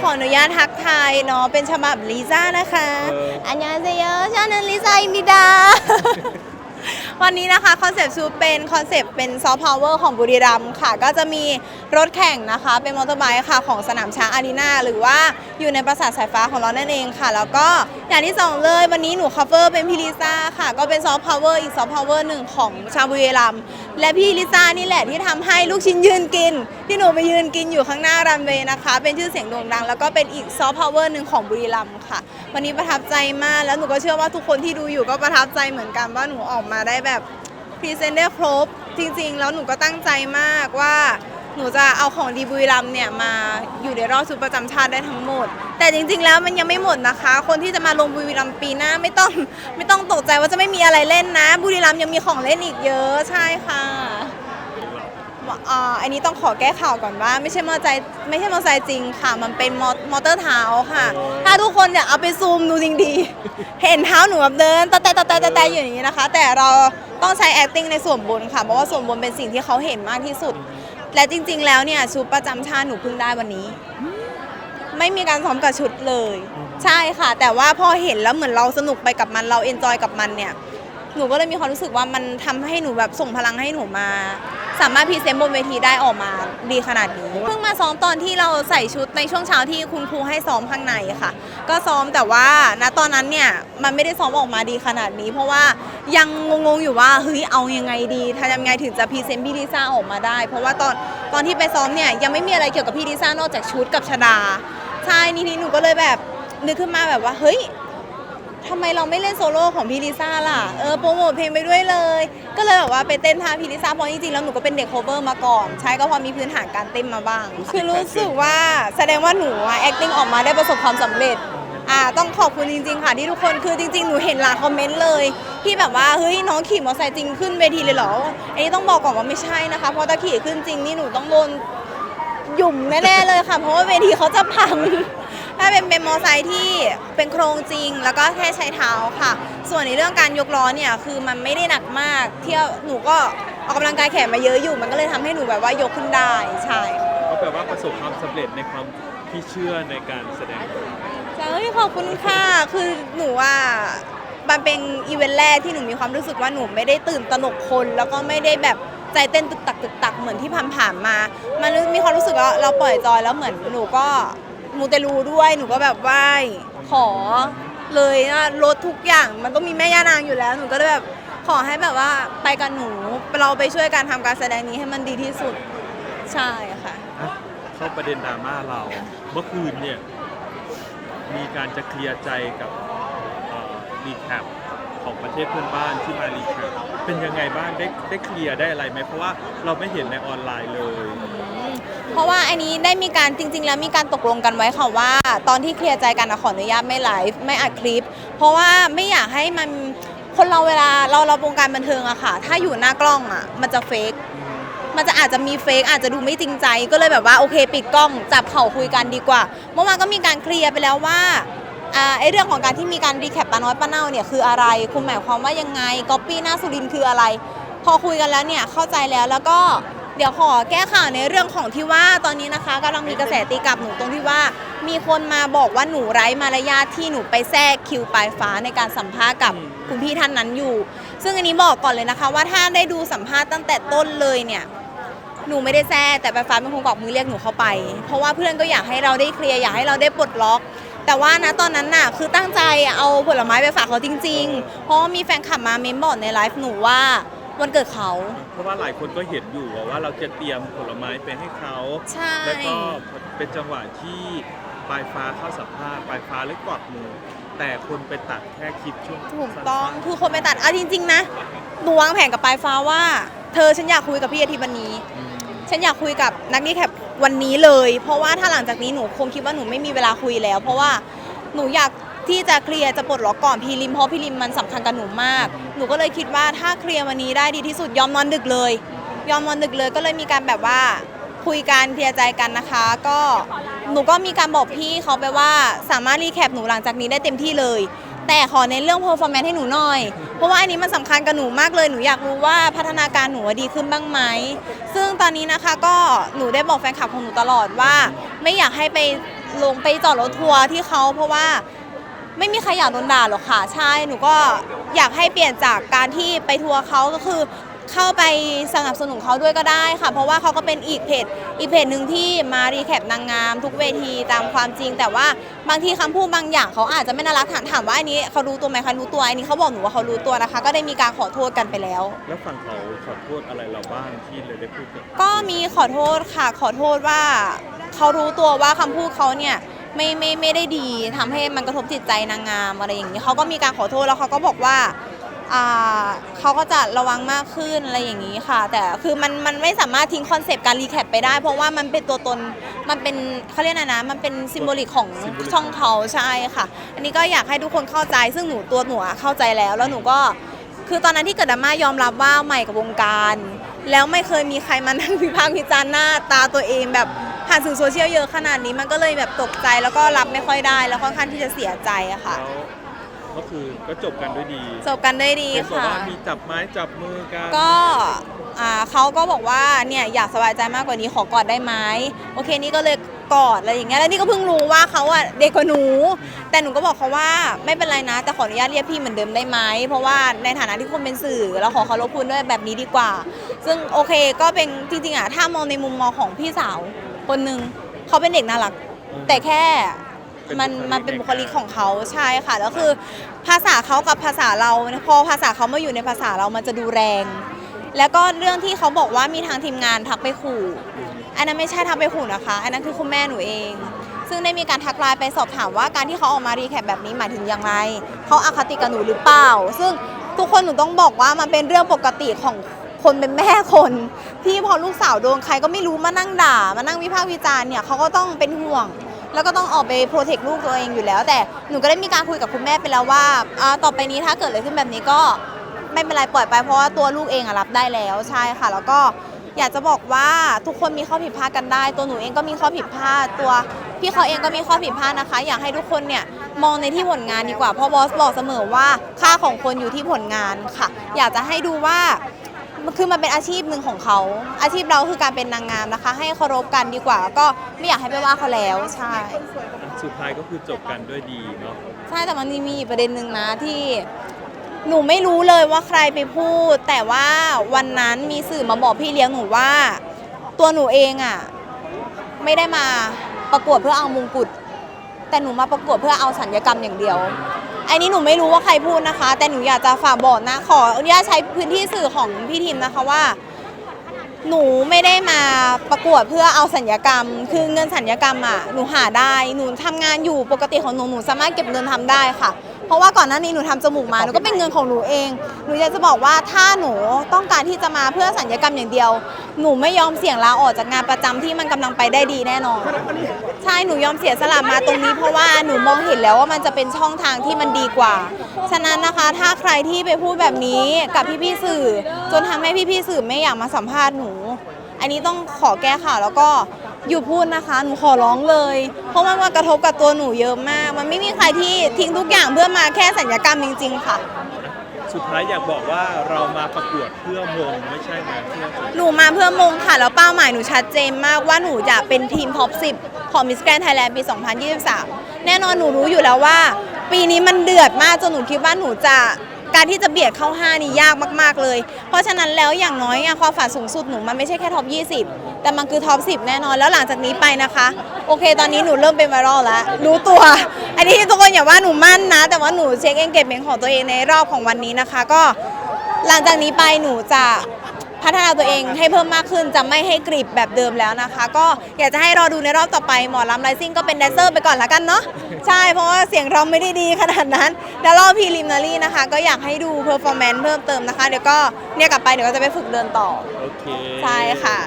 ขออนุญาตทักทายเนาะเป็นฉบับลิซ่านะคะเอออัอันยาเซโยชานันลิซ่าอินดิดา วันนี้นะคะคอนเซปต์ชูเป็นคอนเซปต์เป็นซอฟต์พาวเวอร์ของบุรีรัมย์ค่ะ ก็จะมีรถแข่งนะคะ เป็นมอเตอร์ไบค์ค่ะของสนามช้างอารีนาหรือว่าอยู่ในปราสาทสายฟ้าของเรานั่นเองค่ะ แล้วก็อย่างที่สองเลยวันนี้หนูคัฟเวอร์เป็นพี่ลิซ่าค่ะ ก็เป็นซอฟต์พาวเวอร์อีกซอฟต์พาวเวอร์หนึ่งของชาวบุรีรัมย์และพี่ลิซ่านี่แหละที่ทำให้ลูกชิ้นยืนกิน ที่หนูไปยืนกินอยู่ข้างหน้ารันเวย์นะคะ เป็นชื่อเสียงโด่งดัง แล้วก็เป็นอีกซอฟต์พาวเวอร์หนึ่งของบุรีรัมย์ค่ะ วันนี้ประทับใจมากแล้วหนูก็เชื่อว่าทุกคนที่ดูอยู่ก็ประทับใจเหมือนกันว่าหนูออกมาได้แบบพรีเซนต์ได้ครบ จริง ๆ แล้วหนูก็ตั้งใจมากว่าหนูจะเอาของดีบุรีรัมย์เนี่ยมาอยู่ในรอบชุดประจำชาติได้ทั้งหมด แต่จริง ๆ แล้วมันยังไม่หมดนะคะ คนที่จะมาลงบุรีรัมย์ปีหน้าไม่ต้องไม่ต้องตกใจว่าจะไม่มีอะไรเล่นนะ บุรีรัมย์ยังมีของเล่นอีกเยอะใช่ค่ะอ่าอันนี้ต้องขอแก้ข่าวก่อนว่า ไม่ใช่มอไซค์ไม่ใช่มอไซค์จริงค่ะ มันเป็นมอ มอเตอร์เท้าค่ะโอ้ถ้าทุกคนอยากเอาไปซูมดูจริงๆเห็นเท้าหนูแบบเดินตะแต่ตะแต่ตะแต่อยู่อย่างนี้นะคะ แต่เราต้องใช้ acting ในส่วนบนค่ะ เพราะว่าส่วนบนเป็นสิ่งที่เขาเห็นมากที่สุด และจริง ๆ แล้วเนี่ยชุดประจำชาติหนูเพิ่งได้วันนี้ ไม่มีการซ้อมกับชุดเลย ใช่ค่ะ แต่ว่าพอเห็นแล้วเหมือนเราสนุกไปกับมันเราเอนจอยกับมันเนี่ยหนูก็เลยมีความรู้สึกว่ามันทำให้หนูแบบส่งพลังให้หนูมา สามารถพรีเซนต์บนเวทีได้ออกมาดีขนาดนี้ เพิ่งมาซ้อมตอนที่เราใส่ชุดในช่วงเช้าที่คุณครูให้ซ้อมข้างในค่ะ ก็ซ้อมแต่ว่าณตอนนั้นเนี่ยมันไม่ได้ซ้อมออกมาดีขนาดนี้ เพราะว่ายังงงๆอยู่ว่าเฮ้ยเอายังไงดีทำยังไงถึงจะพรีเซนต์พี่ลิซ่าออกมาได้ เพราะว่าตอนตอนที่ไปซ้อมเนี่ยยังไม่มีอะไรเกี่ยวกับพี่ลิซ่านอกจากชุดกับชดาใช่นี่นี่หนูก็เลยแบบนึกขึ้นมาแบบว่าเฮ้ย ทำไมเราไม่เล่นโซโล่ของพี่ลิซ่าล่ะ เออโปรโมทเพลงไปด้วยเลย ก็เลยแบบว่าไปเต้นท่าพี่ลิซ่าเพราะจริงๆ แล้วหนูก็เป็นเด็กโคเวอร์มาก่อน ใช่ก็พอมีพื้นฐานการเต้นมาบ้าง คือรู้สึกว่าแสดงว่าหนูอะ acting ออกมาได้ประสบความสำเร็จ อ่าต้องขอบคุณจริง ๆ ค่ะที่ทุกคนคือจริง ๆ หนูเห็นหลายคอมเมนต์เลย ที่แบบว่าเฮ้ยน้องขี่มอเตอร์ไซค์จริงขึ้นเวทีเลยเหรอ อันนี้ต้องบอกก่อนว่าไม่ใช่นะคะ เพราะถ้าขี่ขึ้นจริงนี่หนูต้องโดนหยุ่มแน่ๆเลยค่ะ เพราะว่าเวทีเขาจะพัง ถ้าเป็นเป็นมอไซค์ที่เป็นโครงจริง แล้วก็แค่ใช้เท้าค่ะ ส่วนในเรื่องการยกล้อเนี่ยคือมันไม่ได้หนักมากเที่ยวหนูก็ออกกำลังกายแขนมาเยอะอยู่ มันก็เลยทำให้หนูแบบว่ายกขึ้นได้ใช่ค่ะก็แปลว่าประสบความสำเร็จในความที่เชื่อในการแสดงใช่ขอบคุณค่ะคือหนูว่ามันเป็นอีเวนต์แรกที่หนูมีความรู้สึกว่าหนูไม่ได้ตื่นตระหนกคน แล้วก็ไม่ได้แบบใจเต้นตึกตักตึกตักเหมือนที่ผ่านๆมา มันมีความรู้สึกว่าเราปล่อยจอยแล้วเหมือนหนูก็ มูเตลูด้วยหนูก็แบบไหว้ขอเลยนะลดทุกอย่างมันต้องมีแม่ย่านางอยู่แล้วหนูก็เลยแบบขอให้แบบว่าไปกับหนูเราไปช่วยการทำการแสดงนี้ให้มันดีที่สุดใช่ค่ะ อะเข้าประเด็นดราม่าเรา เมื่อคืนเนี่ย มีการจะเคลียร์ใจกับรีแคปของประเทศเพื่อนบ้านที่มารีแคปเป็นยังไงบ้างได้ได้เคลียร์ได้อะไรไหมเพราะว่าเราไม่เห็นในออนไลน์เลย เพราะว่าอันนี้ได้มีการจริง ๆ แล้วมีการตกลงกันไว้ค่ะว่า ตอนที่เคลียร์ใจกันอะขออนุญาตไม่ไลฟ์ไม่อัดคลิป เพราะว่าไม่อยากให้มันคนเราเวลาเราเราวงการบันเทิงอะค่ะ ถ้าอยู่หน้ากล้องอะมันจะเฟกมันจะอาจจะมีเฟกอาจจะดูไม่จริงใจ ก็เลยแบบว่าโอเค ปิดกล้องจับเข่าคุยกันดีกว่า เมื่อวานก็มีการเคลียร์ไปแล้วว่าไอเรื่องของการที่มีการรีแคปปาน้อยป้าเน่าเนี่ยคืออะไรคุณหมายความว่ายังไงก๊อปปี้หน้าสุรินคืออะไร พอคุยกันแล้วเนี่ยเข้าใจแล้วแล้วก็ เดี๋ยวขอแก้ข่าวในเรื่องของที่ว่าตอนนี้นะคะกำลังมีกระแสตีกลับหนูตรงที่ว่า มีคนมาบอกว่าหนูไร้มารยาทที่หนูไปแทรกคิวปลายฟ้าในการสัมภาษณ์กับอืมคุณพี่ท่านนั้นอยู่ ซึ่งอันนี้บอกก่อนเลยนะคะ ว่าถ้าได้ดูสัมภาษณ์ตั้งแต่ต้นเลยเนี่ยหนูไม่ได้แทรกแต่ปลายฟ้าเป็นคนกอกมือเรียกหนูเข้าไป เพราะว่าเพื่อนก็อยากให้เราได้เคลียร์อยากให้เราได้ปลดล็อก แต่ว่านะตอนนั้นน่ะคือตั้งใจเอาผลไม้ไปฝากเขาจริง ๆ เพราะว่ามีแฟนคลับมาเมมบอกในไลฟ์หนูว่า วันเกิดเขา เพราะว่าหลายคนก็เห็นอยู่ว่าเราจะเตรียมผลไม้ไปให้เขา ใช่ แล้วก็เป็นจังหวะที่ปลายฟ้าเข้าสัมภาษณ์ปลายฟ้าเลยกวักมือ แต่คนไปตัดแค่คลิปช่วงถูกต้องสั้นคือคนไปตัดเอาจริง ๆ นะหนูวางแผนกับปลายฟ้าว่า เธอฉันอยากคุยกับพี่อาทิตย์วันนี้ ๆอืมฉันอยากคุยกับนักรีแคปวันนี้เลย เพราะว่าถ้าหลังจากนี้หนูคงคิดว่าหนูไม่มีเวลาคุยแล้ว เพราะว่าหนูอยาก ที่จะเคลียร์จะปลดล็อกก่อนพีริมเพราะพีริมมันสำคัญกับหนูมาก หนูก็เลยคิดว่าถ้าเคลียร์วันนี้ได้ดีที่สุดยอมนอนดึกเลย ยอมนอนดึกเลยก็เลยมีการแบบว่าคุยกันเคลียร์ใจกันนะคะ ก็หนูก็มีการบอกพี่เขาไปว่าสามารถรีแคปหนูหลังจากนี้ได้เต็มที่เลย แต่ขอในเรื่อง performance ให้หนูหน่อย เพราะว่าอันนี้มันสำคัญกับหนูมากเลยหนูอยากรู้ว่าพัฒนาการหนูดีขึ้นบ้างไหมซึ่งตอนนี้นะคะก็หนูได้บอกแฟนคลับของหนูตลอดว่า ไม่อยากให้ไปลงไปจอดรถทัวร์ที่เขาเพราะว่า ไม่มีใครอยากโดนด่าหรอกค่ะ ใช่ หนูก็อยากให้เปลี่ยนจากการที่ไปทัวร์เขาก็คือเข้าไปสนับสนุนเขาด้วยก็ได้ค่ะ เพราะว่าเขาก็เป็นอีกเพจอีกเพจหนึ่งที่มารีแคปนางงาม ทุกเวทีตามความจริง แต่ว่าบางทีคำพูดบางอย่างเขาอาจจะไม่น่ารักถามถามว่าอันนี้เขารู้ตัวไหมคะรู้ตัวอันนี้เขาบอกหนูว่าเขารู้ตัวนะคะ ก็ได้มีการขอโทษกันไปแล้ว แล้วฝั่งเขาขอโทษอะไรเราบ้างที่เลยได้พูดกับ ก็มีขอโทษค่ะขอโทษว่าเขารู้ตัวว่าคำพูดเขาเนี่ย ไม่ไม่ไม่ได้ดีทำให้มันกระทบจิตใจนางงามอะไรอย่างนี้เขาก็มีการขอโทษแล้วเขาก็บอกว่าอ่าเขาก็จะระวังมากขึ้นอะไรอย่างนี้ค่ะ แต่คือมันมันไม่สามารถทิ้งคอนเซปต์การรีแคปไปได้ เพราะว่ามันเป็นตัวตนมันเป็นเขาเรียกอะไรนะมันเป็นซิมโบลิกของช่องเขาใช่ค่ะ อันนี้ก็อยากให้ทุกคนเข้าใจ ซึ่งหนูตัวหนูอะเข้าใจแล้ว แล้วหนูก็คือตอนนั้นที่เกิดดราม่ายอมรับว่าใหม่กับวงการ แล้วไม่เคยมีใครมานั่ง วิพากษ์วิจารณ์หน้าตาตัวเองแบบ ผ่านสื่อโซเชียลเยอะขนาดนี้มันก็เลยแบบตกใจแล้วก็รับไม่ค่อยได้ แล้วค่อนข้างที่จะเสียใจอะค่ะ แล้วก็คือก็จบกันด้วยดีจบกันได้ดีเห็นบอกค่ะ ว่ามีจับไม้จับมือกันก็อ่าเขาก็บอกว่าเนี่ยอยากสบายใจมากกว่านี้ขอกอดได้ไหมโอเคนี่ก็เลยกอดอะไรอย่างเงี้ยแล้วนี่ก็เพิ่งรู้ว่าเขาอะเด็กกว่าหนู แต่หนูก็บอกเขาว่าไม่เป็นไรนะ แต่ขออนุญาตเรียกพี่เหมือนเดิมได้ไหมเพราะว่าในฐานะที่คนเป็นสื่อเราขอเคารพคุณด้วยแบบนี้ดีกว่า ซึ่งโอเคก็เป็นจริงๆอะถ้ามองในมุมมองของพี่สาว คนหนึ่งเขาเป็นเด็กน่ารัก แต่แค่มันมันเป็นบุคลิกของเขาใช่ค่ะแล้วคือ ภาษาเขากับภาษาเราพอภาษาเขามาอยู่ในภาษาเรามันจะดูแรง แล้วก็เรื่องที่เขาบอกว่ามีทางทีมงานทักไปขู่อันนั้นไม่ใช่ทักไปขู่นะคะ อันนั้นคือคุณแม่หนูเอง ซึ่งได้มีการทักไลน์ไปสอบถามว่าการที่เขาออกมารีแคปแบบนี้หมายถึงอย่างไรเขาอาคติกับหนูหรือเปล่า ซึ่งทุกคนหนูต้องบอกว่ามันเป็นเรื่องปกติของ คนเป็นแม่คนที่พอลูกสาวโดนใครก็ไม่รู้มานั่งด่า มานั่งวิพากษ์วิจารณ์เนี่ยเขาก็ต้องเป็นห่วง แล้วก็ต้องออกไปโปรเทคลูกตัวเองอยู่แล้ว แต่หนูก็ได้มีการคุยกับคุณแม่ไปแล้วว่าอ่าต่อไปนี้ถ้าเกิดอะไรขึ้นแบบนี้ก็ไม่เป็นไรปล่อยไปเพราะว่าตัวลูกเองอะรับได้แล้วใช่ค่ะ แล้วก็อยากจะบอกว่าทุกคนมีข้อผิดพลาดกันได้ ตัวหนูเองก็มีข้อผิดพลาดตัวพี่เขาเองก็มีข้อผิดพลาดนะคะ อยากให้ทุกคนเนี่ยมองในที่ผลงานดีกว่าเพราะบอสบอกเสมอว่าค่าของคนอยู่ที่ผลงานค่ะ อยากจะให้ดูว่า คือมันเป็นอาชีพหนึ่งของเขา อาชีพเราคือการเป็นนางงามนะคะ ให้เคารพกันดีกว่า ก็ไม่อยากให้ไปว่าเขาแล้วใช่สุดท้ายก็คือจบกันด้วยดีเนาะใช่แต่มันมีอีกประเด็นหนึ่งนะที่หนูไม่รู้เลยว่าใครไปพูด แต่ว่าวันนั้นมีสื่อมาบอกพี่เลี้ยงหนูว่า ตัวหนูเองอะไม่ได้มาประกวดเพื่อเอามงกุฎแต่หนูมาประกวดเพื่อเอาสัญญกรรมอย่างเดียวไอ้นี้หนูไม่รู้ว่าใครพูดนะคะ แต่หนูอยากจะฝากบอกนะ ขออนุญาตใช้พื้นที่สื่อของพี่ทิมนะคะว่า หนูไม่ได้มาประกวดเพื่อเอาสัญญกรรม คือเงินสัญญกรรมอะหนูหาได้หนูทำงานอยู่ปกติของหนูหนูสามารถเก็บเงินทำได้ค่ะ เพราะว่าก่อนหน้านี้หนูทำจมูกมาหนูก็เป็นเงินของหนูเอง หนูอยากจะบอกว่าถ้าหนูต้องการที่จะมาเพื่อสัญญกรรมอย่างเดียว หนูไม่ยอมเสี่ยงลาออกจากงานประจำที่มันกำลังไปได้ดีแน่นอน ใช่หนูยอมเสียสละมาตรงนี้ เพราะว่าหนูมองเห็นแล้วว่ามันจะเป็นช่องทางที่มันดีกว่า ฉะนั้นนะคะถ้าใครที่ไปพูดแบบนี้กับพี่ๆสื่อ จนทำให้พี่ๆสื่อไม่อยากมาสัมภาษณ์หนู อันนี้ต้องขอแก้ข่าวแล้วก็ หยุดพูดนะคะ หนูขอร้องเลย เพราะมันมากระทบกับตัวหนูเยอะมาก มันไม่มีใครที่ทิ้งทุกอย่างเพื่อมาแค่สัญญกรรมจริง ๆ ค่ะ สุดท้ายอยากบอกว่าเรามาประกวดเพื่อมงไม่ใช่มาเพื่อสวยหนูมาเพื่อมงค่ะ แล้วเป้าหมายหนูชัดเจนมากว่าหนูจะเป็นทีมท็อป 10 ของ Miss Grand Thailand ปี 2023 แน่นอนหนูรู้อยู่แล้วว่า ปีนี้มันเดือดมากจนหนูคิดว่าหนูจะ การที่จะเบียดเข้า 5 นี่ยากมาก ๆ เลย เพราะฉะนั้นแล้วอย่างน้อยอะความฝันสูงสุดหนูมันไม่ใช่แค่ท็อป 20 แต่มันคือท็อป 10 แน่นอนแล้วหลังจากนี้ไปนะคะ โอเค ตอนนี้หนูเริ่มเป็นไวรัลแล้ว รู้ตัว อันนี้ทุกคนอย่าว่าหนูมั่นนะ แต่ว่าหนูเช็คเองเก็บเองของตัวเองในรอบของวันนี้นะคะ ก็หลังจากนี้ไปหนูจะ พัฒนาตัวเองให้เพิ่มมากขึ้นจะไม่ให้กริบแบบเดิมแล้วนะคะ ก็อยากจะให้รอดูในรอบต่อไปหมอลำไลซิ่งก็เป็นแดนเซอร์ไปก่อนละกันเนาะใช่เพราะว่าเสียงเราไม่ได้ดีขนาดนั้นแล้วรอบพรีลิมนารีนะคะ ก็อยากให้ดูเพอร์ฟอร์แมนซ์เพิ่มเติมนะคะเดี๋ยวก็เนี่ยกลับไปเดี๋ยวก็จะไปฝึกเดินต่อโอเคใช่ค่ะ